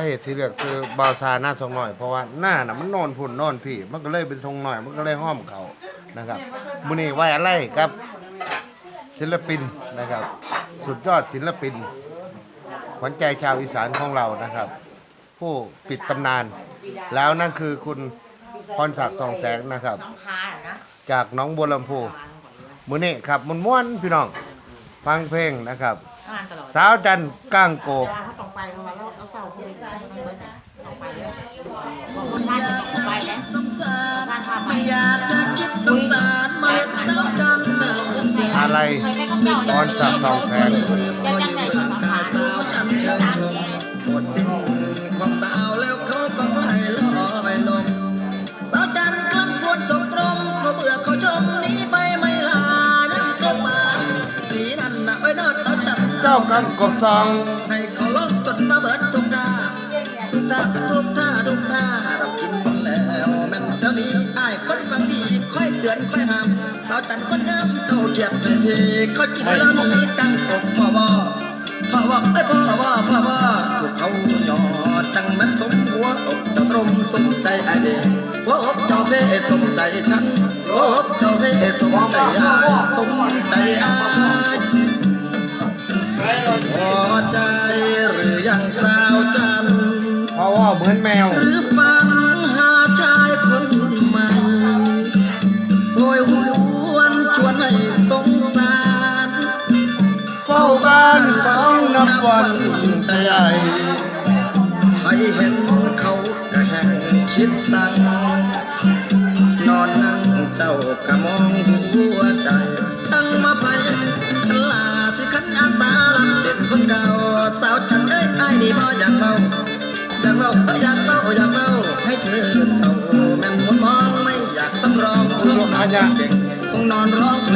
าเหตุที่เรียกคือบาวซาหน้าทรงหน่อย เพราะว่าหน้าน่ะมันนอนพุ่นนอนพี่ มันก็เลยเป็นทรงหน่อย มันก็เลยห้อมเขานะครับมื้อนี้ไว้อะไรครับ ศิลปินนะครับ สุดยอดศิลปิน ขวัญใจชาวอีสานของเรานะครับ ผู้ปิดตำนาน แล้วนั่นคือคุณพรศักดิ์ทองแสงนะครับ น้องพานะจากหน้องบัวลำพูมื้อนี้ครับมันม่วนๆพี่น้อง ฟังเพลงนะครับ อ่านตลอดสาวจันทร์ก้างโกเวลาเขาตกไปเขาว่าเราเอาเสาคุยกันต้องเบิ้ลตกไปเลยบอกว่าชาติจะตกไปแล้วสงสารชาติพาไปไม่อยากจะคิดสงสารมาเจ้ากันเน่าเสียอะไรเคยไปกับเจ้าพรศักดิ์ทองแสงจะจังใจของพาสาวจันเชิญชมหมดสิ้นความสาวแล้วเขาก็ให้ลอยลงสาวจันกลับควรจบตรงเขาเบื่อเขาชมหนี้ไปไม่ลายังกลับมาหนีนั่นนะไว้นอดสาวจัน เจ้ากังกบซองให้เขาลดจนมาเบิดทุกท่าทุกท่าทุกท่าทุกท่าเรากินแล้วแม่นเสียวนี้อ้ายคนบางดีค่อยเตือนค่อยห้ามสาวจันคนงามเจ้าเกียบเททีเขากินแล้วนี้ตั้งศพพ่อว่าพ่อว่าไอ้พ่อว่าพ่อว่าถูกเขาหยอดจังแมันสมหัวอกเจ้าตรมสมใจไอเดียหัวอกเจ้าเพ่สมใจฉันหัวอกเจ้าเพ่สมใจอายสมใจอาย เพราะว่าเหมือนแมว หรือฝันหาชายคนใหม่โดยหวนชวนให้สงสารเฝ้าบ้านต้องนับวันใจใหญ่ให้เห็นเขากระแห่งคิดสั่งนอนนั่งเจ้ากะมองหัวใจตั้งมาไปลาสิขันอาสาลำเด่นคนเก่าสาวจันเอ้ยไอ้นี่บ่อยาก เมาอยากเมาอยากเมาอยากเมาให้เธอเศร้าแม่นมนมองไม่อยากสำรองคุณลูกอาญะเด็กคงนอนร้องเพลง